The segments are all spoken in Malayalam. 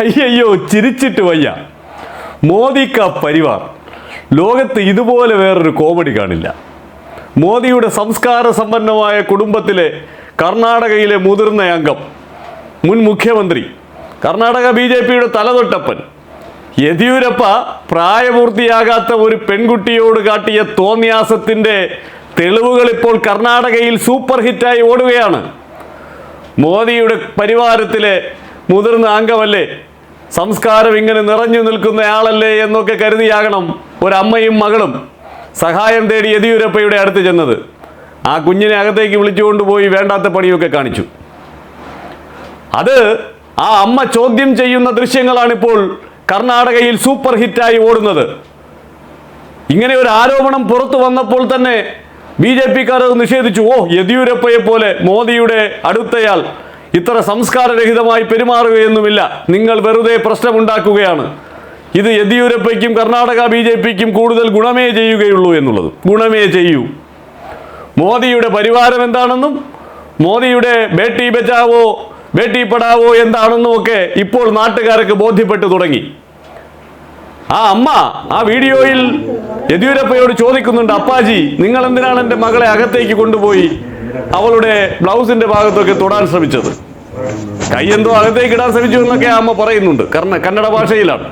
അയ്യയ്യോ ചിരിച്ചിട്ട് വയ്യ. മോദിക്ക പരിവാർ. ലോകത്ത് ഇതുപോലെ വേറൊരു കോമഡി കാണില്ല. മോദിയുടെ സംസ്കാര സമ്പന്നമായ കുടുംബത്തിലെ കർണാടകയിലെ മുതിർന്ന അംഗം മുൻ മുഖ്യമന്ത്രി കർണാടക ബി ജെ പിയുടെ തലതൊട്ടപ്പൻ യെദ്യൂരപ്പ പ്രായപൂർത്തിയാകാത്ത ഒരു പെൺകുട്ടിയോട് കാട്ടിയ തോന്നിയാസത്തിന്റെ തെളിവുകൾ ഇപ്പോൾ കർണാടകയിൽ സൂപ്പർ ഹിറ്റായി ഓടുകയാണ്. മോദിയുടെ പരിവാരത്തിലെ മുതിർന്ന അംഗമല്ലേ? സംസ്കാരം ഇങ്ങനെ നിറഞ്ഞു നിൽക്കുന്നയാളല്ലേ എന്നൊക്കെ കരുതിയാകണം ഒരമ്മയും മകളും. സഹായം തേടി യെദ്യൂരപ്പയുടെ അടുത്ത് ചെന്നത്. ആ കുഞ്ഞിനെ അകത്തേക്ക് വിളിച്ചുകൊണ്ടുപോയി വേണ്ടാത്ത പണിയൊക്കെ കാണിച്ചു. അത് ആ അമ്മ ചോദ്യം ചെയ്യുന്ന ദൃശ്യങ്ങളാണിപ്പോൾ കർണാടകയിൽ സൂപ്പർ ഹിറ്റായി ഓടുന്നത്. ഇങ്ങനെ ഒരു ആരോപണം പുറത്തു വന്നപ്പോൾ തന്നെ ബി ജെ പിക്കാർ നിഷേധിച്ചു. ഓ യെദ്യൂരപ്പയെ പോലെ മോദിയുടെ അടുത്തയാൾ ഇത്ര സംസ്കാരരഹിതമായി പെരുമാറുകയൊന്നുമില്ല. നിങ്ങൾ വെറുതെ പ്രശ്നമുണ്ടാക്കുകയാണ്. ഇത് യെദ്യൂരപ്പയ്ക്കും കർണാടക ബി ജെ പിക്കും കൂടുതൽ ഗുണമേ ചെയ്യുകയുള്ളൂ എന്നുള്ളത്. ഗുണമേ ചെയ്യൂ. മോദിയുടെ പരിവാരം എന്താണെന്നും മോദിയുടെ ബേട്ടി ബച്ചാവോ ബേട്ടി പടാവോ എന്താണെന്നും ഒക്കെ ഇപ്പോൾ നാട്ടുകാർക്ക് ബോധ്യപ്പെട്ടു തുടങ്ങി. ആ അമ്മ ആ വീഡിയോയിൽ യെദ്യൂരപ്പയോട് ചോദിക്കുന്നുണ്ട് അപ്പാജി നിങ്ങൾ എന്തിനാണ് എന്റെ മകളെ അകത്തേക്ക് കൊണ്ടുപോയി? അവളുടെ ബ്ലൗസിന്റെ ഭാഗത്തൊക്കെ തൊടാൻ ശ്രമിച്ചത്. കൈ എന്തോ അകത്തേക്ക് ഇടാൻ ശ്രമിച്ചു എന്നൊക്കെ അമ്മ പറയുന്നുണ്ട്. കാരണം കന്നഡ ഭാഷയിലാണ്.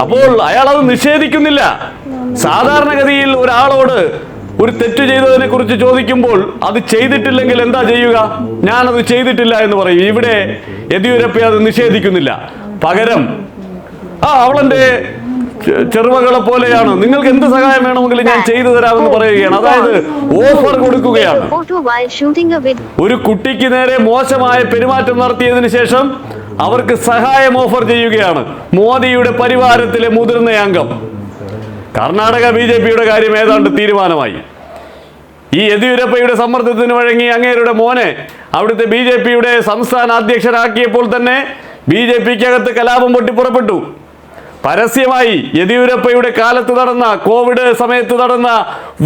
അപ്പോൾ അയാൾ അത് നിഷേധിക്കുന്നില്ല. സാധാരണഗതിയിൽ ഒരാളോട് ഒരു തെറ്റ് ചെയ്തതിനെ കുറിച്ച് ചോദിക്കുമ്പോൾ അത് ചെയ്തിട്ടില്ലെങ്കിൽ എന്താ ചെയ്യുക? ഞാനത് ചെയ്തിട്ടില്ല എന്ന് പറയും. ഇവിടെ യെദ്യൂരപ്പ അത് നിഷേധിക്കുന്നില്ല. പകരം ആ അവളെന്റെ ചെ- ചെറുമകളെ പോലെയാണ്. നിങ്ങൾക്ക് എന്ത് സഹായം വേണമെങ്കിലും ഞാൻ ചെയ്തു തരാമെന്ന് പറയുകയാണ്. അതായത് ഓഫർ കൊടുക്കുകയാണ്. ഒരു കുട്ടിക്ക് നേരെ മോശമായ പെരുമാറ്റം നടത്തിയതിന് ശേഷം അവർക്ക് സഹായം ഓഫർ ചെയ്യുകയാണ്. മോദിയുടെ പരിവാരത്തിലെ മുതിർന്ന അംഗം. കർണാടക ബി ജെ പിയുടെ കാര്യം ഏതാണ്ട് തീരുമാനമായി. ഈ യെദ്യൂരപ്പയുടെ സമ്മർദ്ദത്തിന് വഴങ്ങി അങ്ങേരുടെ മോനെ അവിടുത്തെ ബി ജെ പിയുടെ സംസ്ഥാന അധ്യക്ഷനാക്കിയപ്പോൾ തന്നെ ബി ജെ പിക്കകത്ത് കലാപം പൊട്ടിപ്പുറപ്പെട്ടു. പരസ്യമായി യെദ്യൂരപ്പയുടെ കാലത്ത് നടന്ന കോവിഡ് സമയത്ത് നടന്ന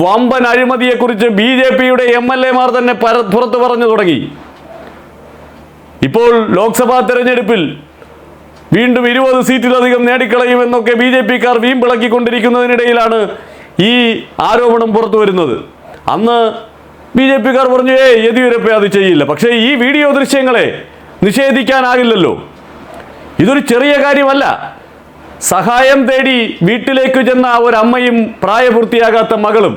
വമ്പൻ അഴിമതിയെക്കുറിച്ച് ബി ജെ പിയുടെ എം എൽ എമാർ തന്നെ പുറത്തു പറഞ്ഞു തുടങ്ങി. ഇപ്പോൾ ലോക്സഭാ തെരഞ്ഞെടുപ്പിൽ വീണ്ടും ഇരുപത് സീറ്റിലധികം നേടിക്കളയുമെന്നൊക്കെ ബി ജെ പിക്കാർ വീമ്പിളക്കിക്കൊണ്ടിരിക്കുന്നതിനിടയിലാണ് ഈ ആരോപണം പുറത്തു വരുന്നത്. അന്ന് ബി ജെ പിക്കാർ പറഞ്ഞു ഏ യെദ്യൂരപ്പ അത് ചെയ്യില്ല. പക്ഷേ ഈ വീഡിയോ ദൃശ്യങ്ങളെ നിഷേധിക്കാനാകില്ലല്ലോ. ഇതൊരു ചെറിയ കാര്യമല്ല. സഹായം തേടി വീട്ടിലേക്ക് ചെന്ന ഒരമ്മയും പ്രായപൂർത്തിയാകാത്ത മകളും.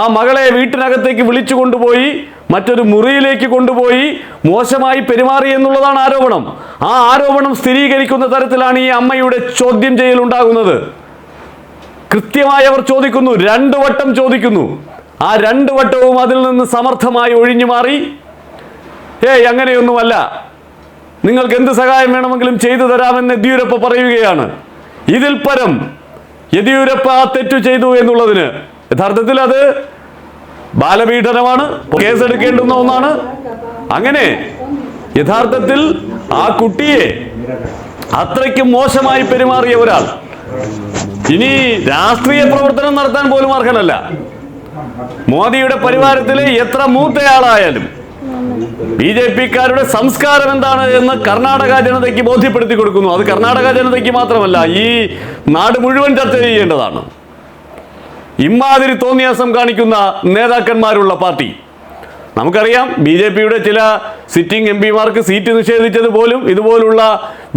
ആ മകളെ വീട്ടിനകത്തേക്ക് വിളിച്ചു കൊണ്ടുപോയി മറ്റൊരു മുറിയിലേക്ക് കൊണ്ടുപോയി മോശമായി പെരുമാറി എന്നുള്ളതാണ് ആരോപണം. ആ ആരോപണം സ്ഥിരീകരിക്കുന്ന തരത്തിലാണ് ഈ അമ്മയുടെ ചോദ്യം ചെയ്യൽ ഉണ്ടാകുന്നത്. കൃത്യമായി അവർ ചോദിക്കുന്നു രണ്ടു വട്ടം ചോദിക്കുന്നു. ആ രണ്ടു വട്ടവും അതിൽ നിന്ന് സമർത്ഥമായി ഒഴിഞ്ഞു മാറി ഏയ് അങ്ങനെയൊന്നുമല്ല. നിങ്ങൾക്ക് എന്ത് സഹായം വേണമെങ്കിലും ചെയ്തു തരാമെന്ന് യെദ്യൂരപ്പ പറയുകയാണ്. ഇതിൽ പരം യെദ്യൂരപ്പ ആ തെറ്റു ചെയ്തു എന്നുള്ളതിന് യഥാർത്ഥത്തിൽ അത് ബാലപീഡനമാണ് കേസെടുക്കേണ്ടുന്ന ഒന്നാണ്. അങ്ങനെ യഥാർത്ഥത്തിൽ ആ കുട്ടിയെ അത്രയ്ക്കും മോശമായി പെരുമാറിയ ഒരാൾ ഇനി രാഷ്ട്രീയ പ്രവർത്തനം നടത്താൻ പോലും അർഹനല്ല. മോദിയുടെ പരിവാരത്തിലെ എത്ര മൂത്തയാളായാലും ബി ജെ പിക്കാരുടെ സംസ്കാരം എന്താണ് എന്ന് കർണാടക ജനതയ്ക്ക് ബോധ്യപ്പെടുത്തി കൊടുക്കുന്നു. അത് കർണാടക ജനതയ്ക്ക് മാത്രമല്ല ഈ നാട് മുഴുവൻ ചർച്ച ചെയ്യേണ്ടതാണ്. ഇമാതിരി തോന്നിയാസം കാണിക്കുന്ന നേതാക്കന്മാരുള്ള പാർട്ടി. നമുക്കറിയാം ബി ജെ പിയുടെ ചില സിറ്റിംഗ് എം പിമാർക്ക് സീറ്റ് നിഷേധിച്ചത് പോലും ഇതുപോലുള്ള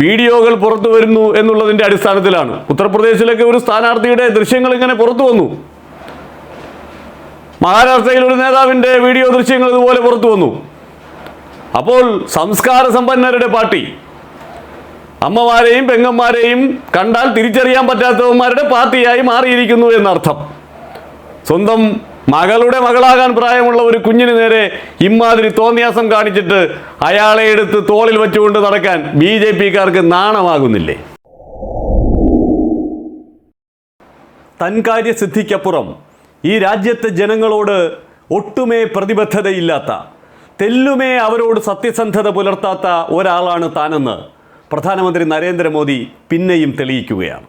വീഡിയോകൾ പുറത്തു വരുന്നു എന്നുള്ളതിന്റെ അടിസ്ഥാനത്തിലാണ്. ഉത്തർപ്രദേശിലൊക്കെ ഒരു സ്ഥാനാർത്ഥിയുടെ ദൃശ്യങ്ങൾ ഇങ്ങനെ പുറത്തു വന്നു. മഹാരാഷ്ട്രയിൽ ഒരു നേതാവിന്റെ വീഡിയോ ദൃശ്യങ്ങൾ ഇതുപോലെ പുറത്തു വന്നു. അപ്പോൾ സംസ്കാര സമ്പന്നരുടെ പാർട്ടി. അമ്മമാരെയും പെങ്ങന്മാരെയും കണ്ടാൽ തിരിച്ചറിയാൻ പറ്റാത്തവന്മാരുടെ പാർട്ടിയായി മാറിയിരിക്കുന്നു എന്നർത്ഥം. സ്വന്തം മകളുടെ മകളാകാൻ പ്രായമുള്ള ഒരു കുഞ്ഞിന് നേരെ ഇമാതിരി തോന്നിയാസം കാണിച്ചിട്ട് അയാളെ എടുത്ത് തോളിൽ വെച്ചുകൊണ്ട് നടക്കാൻ ബി ജെ പിക്കാർക്ക് നാണമാകുന്നില്ലേ? തൻകാര്യ സിദ്ധിക്കപ്പുറം ഈ രാജ്യത്തെ ജനങ്ങളോട് ഒട്ടുമേ പ്രതിബദ്ധതയില്ലാത്ത തെല്ലുമേ അവരോട് സത്യസന്ധത പുലർത്താത്ത ഒരാളാണ് താനെന്ന് പ്രധാനമന്ത്രി നരേന്ദ്രമോദി പിന്നെയും തെളിയിക്കുകയാണ്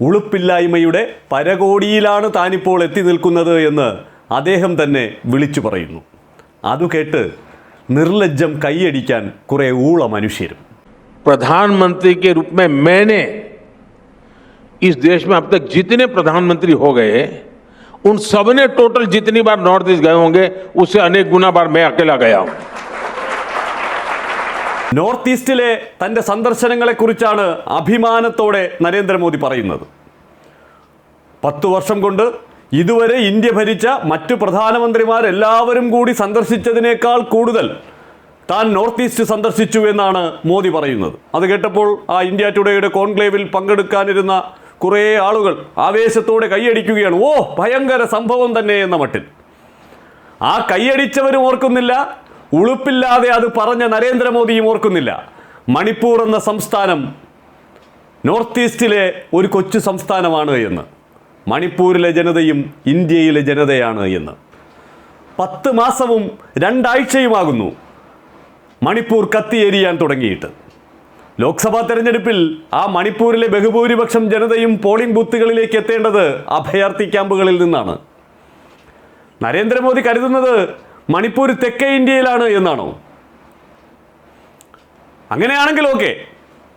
ഉളുപ്പില്ലായ്മയുടെ പരകോടിയിലാണ് താനിപ്പോൾ എത്തി നിൽക്കുന്നത് എന്ന് അദ്ദേഹം തന്നെ വിളിച്ചു പറയുന്നു അതു കേട്ട് നിർലജ്ജം കൈയടിക്കാൻ കുറേ ഊള മനുഷ്യരും प्रधानमंत्री के रूप में मैंने इस देश में अब तक जितने प्रधानमंत्री हो गए उन सब ने टोटल जितनी बार नॉर्थ ईस्ट गए होंगे उससे अनेक गुना बार मैं अकेला गया हूं നോർത്ത് ഈസ്റ്റിലെ തൻ്റെ സന്ദർശനങ്ങളെക്കുറിച്ചാണ് അഭിമാനത്തോടെ നരേന്ദ്രമോദി പറയുന്നത് പത്തു വർഷം കൊണ്ട് ഇതുവരെ ഇന്ത്യ ഭരിച്ച മറ്റു പ്രധാനമന്ത്രിമാരെല്ലാവരും കൂടി സന്ദർശിച്ചതിനേക്കാൾ കൂടുതൽ താൻ നോർത്ത് ഈസ്റ്റ് സന്ദർശിച്ചു എന്നാണ് മോദി പറയുന്നത് അത് കേട്ടപ്പോൾ ആ ഇന്ത്യ ടുഡേയുടെ കോൺക്ലേവിൽ പങ്കെടുക്കാനിരുന്ന കുറേ ആളുകൾ ആവേശത്തോടെ കൈയടിക്കുകയാണ്. ഓ ഭയങ്കര സംഭവം തന്നെ എന്ന മട്ടിൽ. ആ കൈയടിച്ചവരും ഓർക്കുന്നില്ല ഉളുപ്പില്ലാതെ അത് പറഞ്ഞ നരേന്ദ്രമോദിയും ഓർക്കുന്നില്ല. മണിപ്പൂർ എന്ന സംസ്ഥാനം നോർത്ത് ഈസ്റ്റിലെ ഒരു കൊച്ചു സംസ്ഥാനമാണ് എന്ന്. മണിപ്പൂരിലെ ജനതയും ഇന്ത്യയിലെ ജനതയാണ് എന്ന്. പത്ത് മാസവും രണ്ടാഴ്ചയുമാകുന്നു മണിപ്പൂർ കത്തിയേരിയാൻ തുടങ്ങിയിട്ട്. ലോക്സഭാ തെരഞ്ഞെടുപ്പിൽ ആ മണിപ്പൂരിലെ ബഹുഭൂരിപക്ഷം ജനതയും പോളിംഗ് ബൂത്തുകളിലേക്ക് എത്തേണ്ടത് അഭയാർത്ഥി ക്യാമ്പുകളിൽ നിന്നാണ്. നരേന്ദ്രമോദി കരുതുന്നത് മണിപ്പൂർ തെക്കേ ഇന്ത്യയിലാണ് എന്നാണോ? അങ്ങനെയാണെങ്കിൽ ഓക്കെ.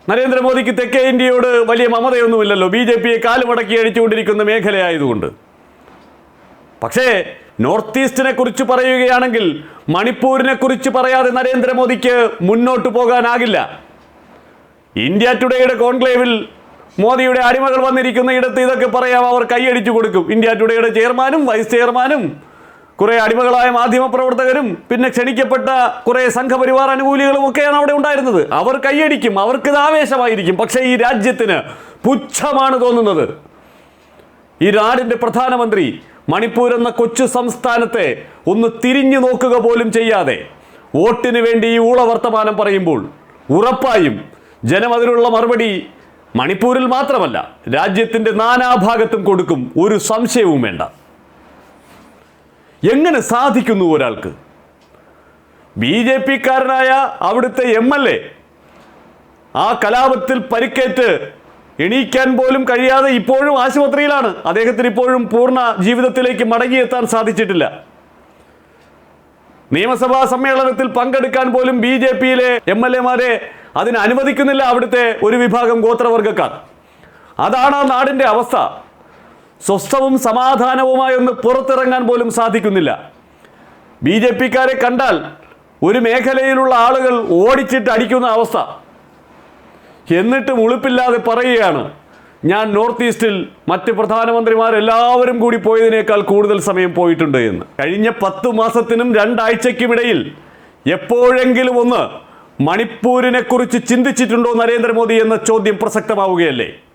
നരേന്ദ്രമോദിക്ക് തെക്കേ ഇന്ത്യയോട് വലിയ മമതയൊന്നുമില്ലല്ലോ. ബി ജെ പിയെ കാലുമടക്കി അടിച്ചുകൊണ്ടിരിക്കുന്ന മേഖലയായതുകൊണ്ട്. പക്ഷേ നോർത്ത് ഈസ്റ്റിനെ കുറിച്ച് പറയുകയാണെങ്കിൽ മണിപ്പൂരിനെ കുറിച്ച് പറയാതെ നരേന്ദ്രമോദിക്ക് മുന്നോട്ട് പോകാനാകില്ല. ഇന്ത്യ ടുഡേയുടെ കോൺക്ലേവിൽ മോദിയുടെ അടിമകൾ വന്നിരിക്കുന്ന ഇടത്ത് ഇതൊക്കെ പറയാം. അവർ കൈയടിച്ചു കൊടുക്കും. ഇന്ത്യ ടുഡേയുടെ ചെയർമാനും വൈസ് ചെയർമാനും കുറെ അടിമകളായ മാധ്യമപ്രവർത്തകരും പിന്നെ ക്ഷണിക്കപ്പെട്ട കുറെ സംഘപരിവാർ അനുകൂലികളും ഒക്കെയാണ് അവിടെ ഉണ്ടായിരുന്നത്. അവർ കൈയടിക്കും. അവർക്ക് ഇത് ആവേശമായിരിക്കും. പക്ഷേ ഈ രാജ്യത്തിന് പുച്ഛമാണ് തോന്നുന്നത്. ഈ നാടിന്റെ പ്രധാനമന്ത്രി മണിപ്പൂർ എന്ന കൊച്ചു സംസ്ഥാനത്തെ ഒന്ന് തിരിഞ്ഞു നോക്കുക പോലും ചെയ്യാതെ വോട്ടിന് വേണ്ടി ഈ ഊള വർത്തമാനം പറയുമ്പോൾ ഉറപ്പായും ജനം അതിനുള്ള മറുപടി മണിപ്പൂരിൽ മാത്രമല്ല രാജ്യത്തിന്റെ നാനാഭാഗത്തും കൊടുക്കും ഒരു സംശയവും വേണ്ട. എങ്ങനെ സാധിക്കുന്നു ഒരാൾക്ക്? ബി ജെ പിക്കാരനായ അവിടുത്തെ എം എൽ എ ആ കലാപത്തിൽ പരിക്കേറ്റ് എണീക്കാൻ പോലും കഴിയാതെ ഇപ്പോഴും ആശുപത്രിയിലാണ്. അദ്ദേഹത്തിന് ഇപ്പോഴും പൂർണ ജീവിതത്തിലേക്ക് മടങ്ങിയെത്താൻ സാധിച്ചിട്ടില്ല. നിയമസഭാ സമ്മേളനത്തിൽ പങ്കെടുക്കാൻ പോലും ബി ജെ പിയിലെ എം എൽ എമാരെ അതിന് അനുവദിക്കുന്നില്ല അവിടുത്തെ ഒരു വിഭാഗം ഗോത്രവർഗക്കാർ അതാണ് ആ നാടിന്റെ അവസ്ഥ. സ്വസ്ഥവും സമാധാനവുമായി ഒന്ന് പുറത്തിറങ്ങാൻ പോലും സാധിക്കുന്നില്ല. ബി ജെ പിക്കാരെ കണ്ടാൽ ഒരു മേഖലയിലുള്ള ആളുകൾ ഓടിച്ചിട്ട് അടിക്കുന്ന അവസ്ഥ. എന്നിട്ടും ഉളുപ്പില്ലാതെ പറയുകയാണ്. ഞാൻ നോർത്ത് ഈസ്റ്റിൽ മറ്റ് പ്രധാനമന്ത്രിമാരെല്ലാവരും കൂടി പോയതിനേക്കാൾ കൂടുതൽ സമയം പോയിട്ടുണ്ട് എന്ന്. കഴിഞ്ഞ പത്തു മാസത്തിനും രണ്ടാഴ്ചയ്ക്കുമിടയിൽ എപ്പോഴെങ്കിലും ഒന്ന് മണിപ്പൂരിനെ കുറിച്ച് ചിന്തിച്ചിട്ടുണ്ടോ നരേന്ദ്രമോദി എന്ന ചോദ്യം പ്രസക്തമാവുകയല്ലേ?